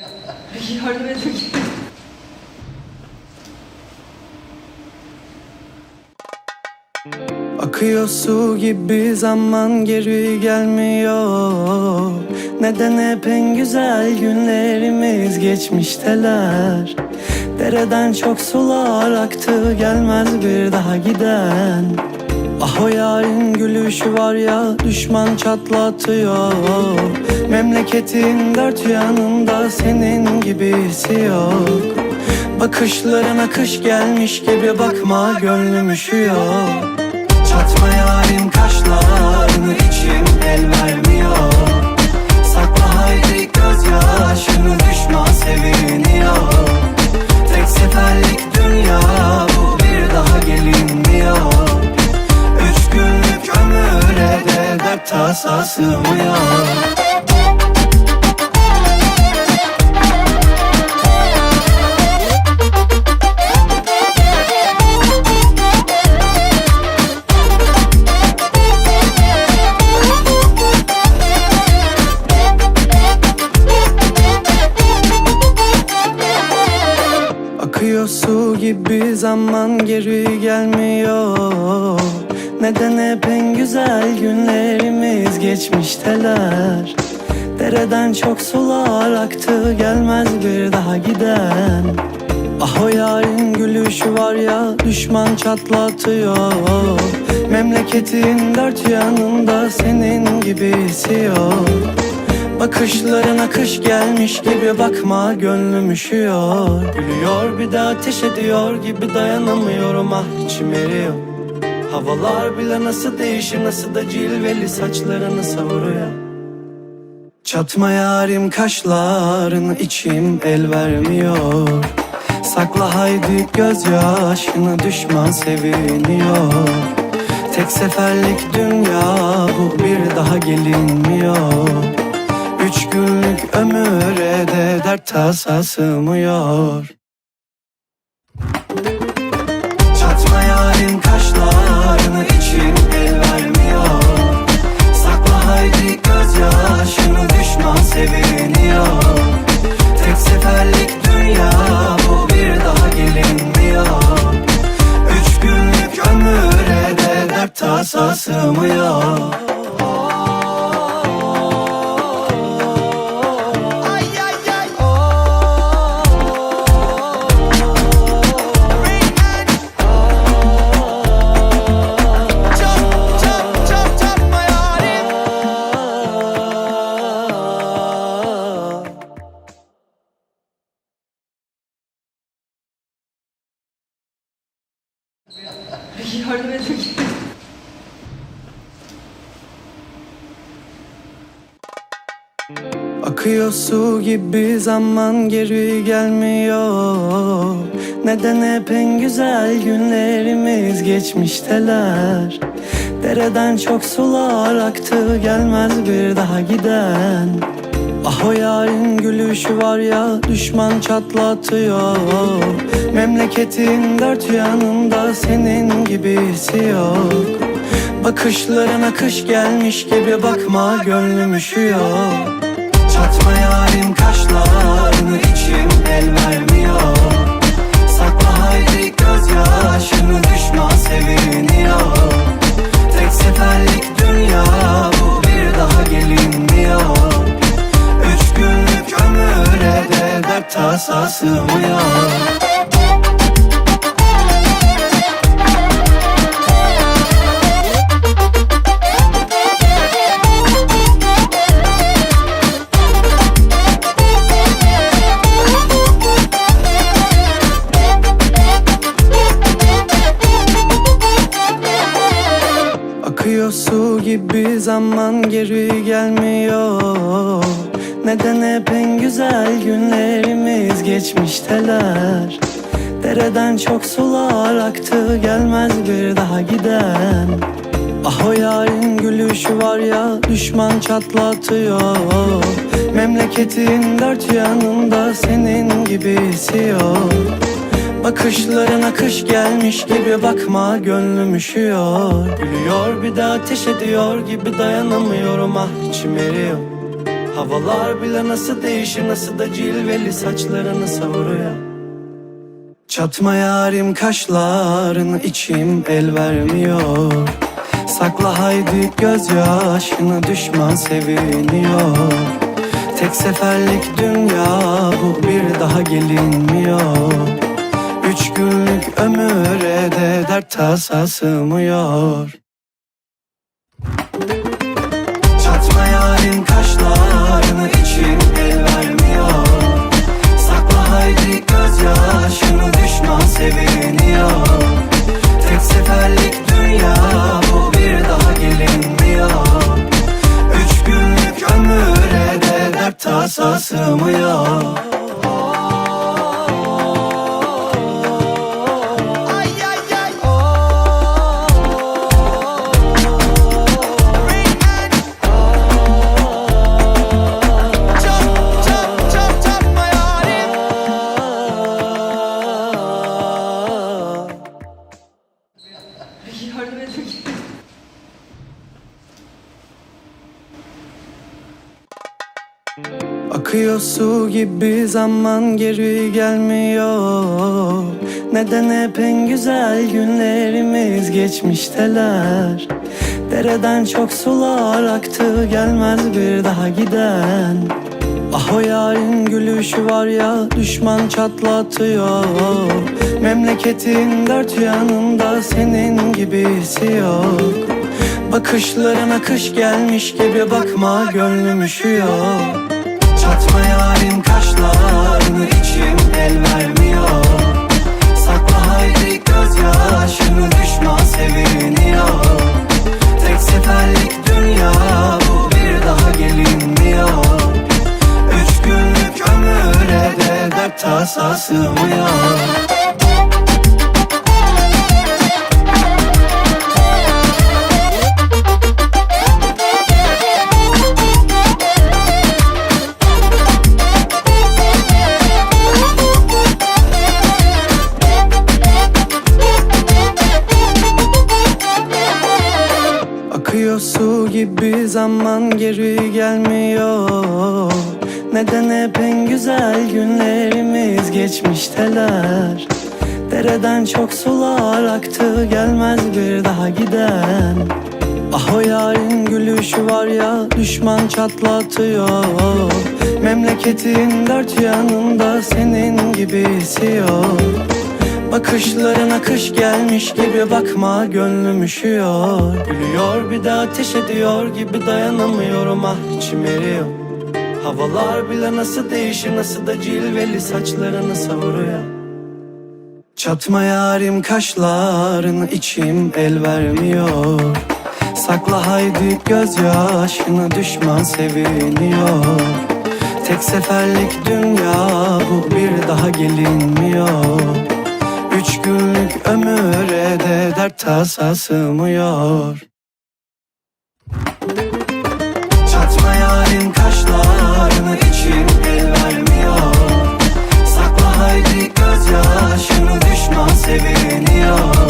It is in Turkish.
Yardım edin. Akıyor su gibi zaman geri gelmiyor. Neden hep en güzel günlerimiz geçmişteler? Dereden çok sular aktı gelmez bir daha giden. Ah o yarın gülüşü var ya düşman çatlatıyor Memleketin dört yanında senin gibisi yok. Bakışlarına kış gelmiş gibi bakma gönlüm üşüyor. Çatma yarim kaşlarını içim el vermiyor. Sakla haydi gözyaşını düşman seviniyor. Tek seferlik dünya bu bir daha gelinmiyor. Üç günlük ömüre de dert tasa sığmıyor. Akıyor zaman geri gelmiyor. Neden hep en güzel günlerimiz geçmişteler? Dereden çok sular aktı gelmez bir daha giden. Ah o yarın gülüşü var ya düşman çatlatıyor. Memleketin dört yanında senin gibisi yok Bakışlarına kış gelmiş gibi bakma gönlüm üşüyor. Gülüyor bir de ateş ediyor gibi dayanamıyorum. Ah içim eriyor. Havalar bile nasıl değişir nasıl da cilveli saçlarını savuruyor. Çatma yarim kaşlarını içim el vermiyor. Sakla haydi gözyaşını düşman seviniyor. Tek seferlik dünya bu bir daha gelinmiyor Üç günlük ömüre de dert tasa sığmıyor Çatma yarim kaşlarını içim el vermiyor Akıyor su gibi zaman geri gelmiyor. Neden hep en güzel günlerimiz geçmişteler? Dereden çok sular aktı gelmez bir daha giden. Ah o yarın gülüşü var ya düşman çatlatıyor. Memleketin dört yanında senin gibisi yok. Bakışlarına kış gelmiş gibi bakma gönlüm üşüyor Çatma yarim kaşlarını içim el vermiyor. Sakla haydi gözyaşını düşman seviniyor. Tek seferlik dünya bu bir daha gelinmiyor. Üç günlük ömüre de dert tasa sığmıyor Akıyor su gibi zaman geri gelmiyor. Neden hep en güzel günlerimiz geçmişteler Dereden çok sular aktı gelmez bir daha giden. Ah o yarın gülüşü var ya düşman çatlatıyor. Memleketin dört yanında senin gibisi yok Bakışlarına kış gelmiş gibi bakma gönlüm üşüyor. Gülüyor bir de ateş ediyor gibi dayanamıyorum. Ah içim eriyor. Havalar bile nasıl değişir nasıl da cilveli saçlarını savuruyor. Çatma yarim kaşlarını içim el vermiyor. Sakla haydi gözyaşını düşman seviniyor. Tek seferlik dünya bu bir daha gelinmiyor Üç günlük ömüre de dert tasa sığmıyor Çatma yarim kaşlarını içim el vermiyor. Sakla haydi gözyaşını düşman seviniyor. Tek seferlik dünya bu bir daha gelinmiyor. Üç günlük ömüre de dert tasa sığmıyor Akıyor su gibi zaman geri gelmiyor. Neden hep en güzel günlerimiz geçmişteler? Dereden çok sular aktı gelmez bir daha giden. Ah o yarın gülüşü var ya düşman çatlatıyor. Memleketin dört yanında senin gibisi yok Bakışlarına kış gelmiş gibi bakma gönlüm üşüyor. Çatma yarim kaşlarını içim el vermiyor. Sakla haydi gözyaşını düşman seviniyor. Tek seferlik dünya bu bir daha gelinmiyor. Üç günlük ömüre de dert tasa sığmıyor. Akıyor gibi zaman geri gelmiyor. Neden hep en güzel günlerimiz geçmişteler? Dereden çok sular aktı gelmez bir daha giden. Ah o yarın gülüşü var ya düşman çatlatıyor. Memleketin dört yanında senin gibisi yok Bakışlarına kış gelmiş gibi bakma gönlüm üşüyor. Gülüyor bir de ateş ediyor gibi dayanamıyorum. Ah içim eriyor. Havalar bile nasıl değişir nasıl da cilveli saçlarını savuruyor. Çatma yarim kaşlarını içim el vermiyor. Sakla haydi gözyaşını düşman seviniyor. Tek seferlik dünya bu bir daha gelinmiyor Ömüre de dert tasa sığmıyor. Çatma yarim kaşlarını için el vermiyor. Sakla haydi gözyaşını düşman seviniyor.